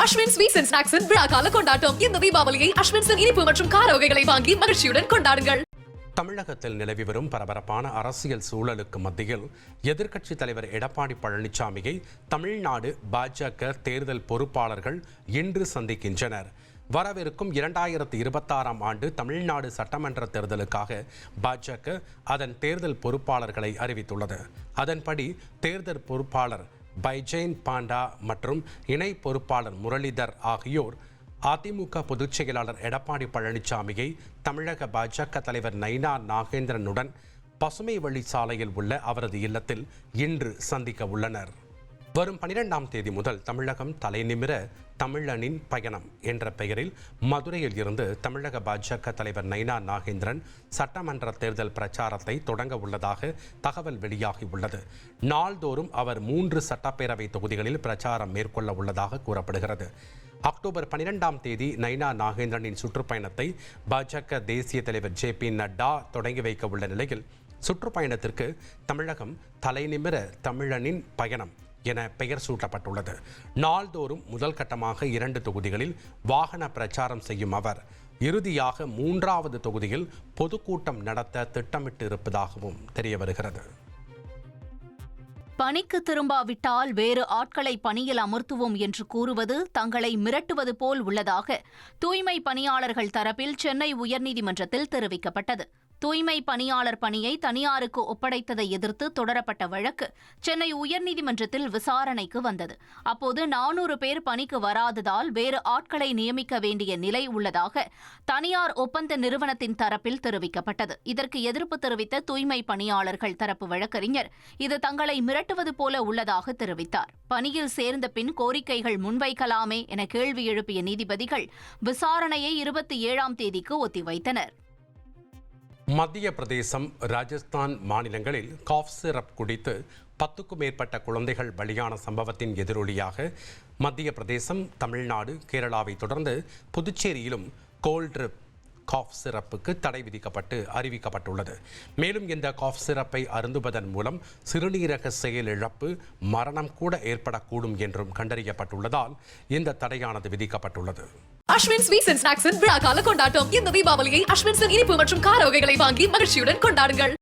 Ashwin sweets and ஸ்நாக்ஸின் விழா கால கொண்டாட்டம். இந்த தீபாவளியை அஸ்வின்ஸின் இனிப்பு மற்றும் கார வகைகளை வாங்கி மகிழ்ச்சியுடன் கொண்டாடுங்கள். தமிழகத்தில் நிலவி வரும் பரபரப்பான அரசியல் சூழலுக்கு மத்தியில் எதிர்க்கட்சித் தலைவர் எடப்பாடி பழனிசாமியை தமிழ்நாடு பாஜக தேர்தல் பொறுப்பாளர்கள் இன்று சந்திக்கின்றனர். வரவிருக்கும் இரண்டாயிரத்து இருபத்தாறாம் ஆண்டு தமிழ்நாடு சட்டமன்ற தேர்தலுக்காக பாஜக அதன் தேர்தல் பொறுப்பாளர்களை அறிவித்துள்ளது. அதன்படி தேர்தல் பொறுப்பாளர் பைஜெயின் பாண்டா மற்றும் இணை பொறுப்பாளர் முரளிதர் ஆகியோர் அதிமுக பொதுச் செயலாளர் எடப்பாடி பழனிசாமியை தமிழக பாஜக தலைவர் நைனா நாகேந்திரனுடன் பசுமை வழி சாலையில் உள்ள அவரது இல்லத்தில் இன்று சந்திக்க உள்ளனர். வரும் பனிரெண்டாம் தேதி முதல் தமிழகம் தலைநிமிர தமிழனின் பயணம் என்ற பெயரில் மதுரையில் இருந்து தமிழக பாஜக தலைவர் நைனா நாகேந்திரன் சட்டமன்ற தேர்தல் பிரச்சாரத்தை தொடங்க உள்ளதாக தகவல் வெளியாகி உள்ளது. நாள்தோறும் அவர் மூன்று சட்டப்பேரவை தொகுதிகளில் பிரச்சாரம் மேற்கொள்ள உள்ளதாக கூறப்படுகிறது. அக்டோபர் பனிரெண்டாம் தேதி நைனா நாகேந்திரனின் சுற்றுப்பயணத்தை பாஜக தேசிய தலைவர் ஜே பி நட்டா தொடங்கி வைக்க உள்ள நிலையில் சுற்றுப்பயணத்திற்கு தமிழகம் தலைநிமிர தமிழனின் பயணம் என பெயர் சூட்டப்பட்டுள்ளது. நாள்தோறும் முதல் கட்டமாக இரண்டு தொகுதிகளில் வாகன பிரச்சாரம் செய்யும் அவர். இறுதியாக மூன்றாவது தொகுதியில் பொதுக்கூட்டம் நடத்த திட்டமிட்டு இருப்பதாகவும் தெரிய வருகிறது பணிக்கு திரும்பாவிட்டால் வேறு ஆட்களை பணியில் அமர்த்துவோம் என்று கூறுவது தங்களை மிரட்டுவது போல் உள்ளதாக தூய்மை பணியாளர்கள் தரப்பில் சென்னை உயர்நீதிமன்றத்தில் தெரிவிக்கப்பட்டது. தூய்மை பணியாளர் பணியை தனியாருக்கு ஒப்படைத்ததை எதிர்த்து தொடரப்பட்ட வழக்கு சென்னை உயர்நீதிமன்றத்தில் விசாரணைக்கு வந்தது. அப்போது நானூறு பேர் பணிக்கு வராததால் வேறு ஆட்களை நியமிக்க வேண்டிய நிலை உள்ளதாக தனியார் ஒப்பந்த நிறுவனத்தின் தரப்பில் தெரிவிக்கப்பட்டது. இதற்கு எதிர்ப்பு தெரிவித்த தூய்மை பணியாளர்கள் தரப்பு வழக்கறிஞர் இது தங்களை மிரட்டுவது போல உள்ளதாக தெரிவித்தார். பணியில் சேர்ந்த பின் கோரிக்கைகள் முன்வைக்கலாமே என கேள்வி எழுப்பிய நீதிபதிகள் விசாரணையை இருபத்தி ஏழாம் தேதிக்கு ஒத்திவைத்தனர். மத்திய பிரதேசம் ராஜஸ்தான் மாநிலங்களில் காஃப் சிரப் குடித்து பத்துக்கும் மேற்பட்ட குழந்தைகள் பலியான சம்பவத்தின் எதிரொலியாக மத்திய பிரதேசம் தமிழ்நாடு கேரளாவை தொடர்ந்து புதுச்சேரியிலும் கோல்ட்ரிப் காஃப் சிறப்புக்கு தடை விதிக்கப்பட்டு அறிவிக்கப்பட்டுள்ளது. மேலும் இந்த காஃப் சிறப்பை அருந்துவதன் மூலம் சிறுநீரக செயலிழப்பு மரணம் கூட ஏற்படக்கூடும் என்றும் கண்டறியப்பட்டுள்ளதால் இந்த தடையானது விதிக்கப்பட்டுள்ளது. அஸ்வின் ஸ்வீட்ஸ் அண்ட் ஸ்நாக்ஸின் விழா கால கொண்டாட்டம். இந்த தீபாவளியை அஸ்வின்ஸின் இனிப்பு மற்றும் கார வகைகளை வாங்கி மகிழ்ச்சியுடன் கொண்டாடுங்கள்.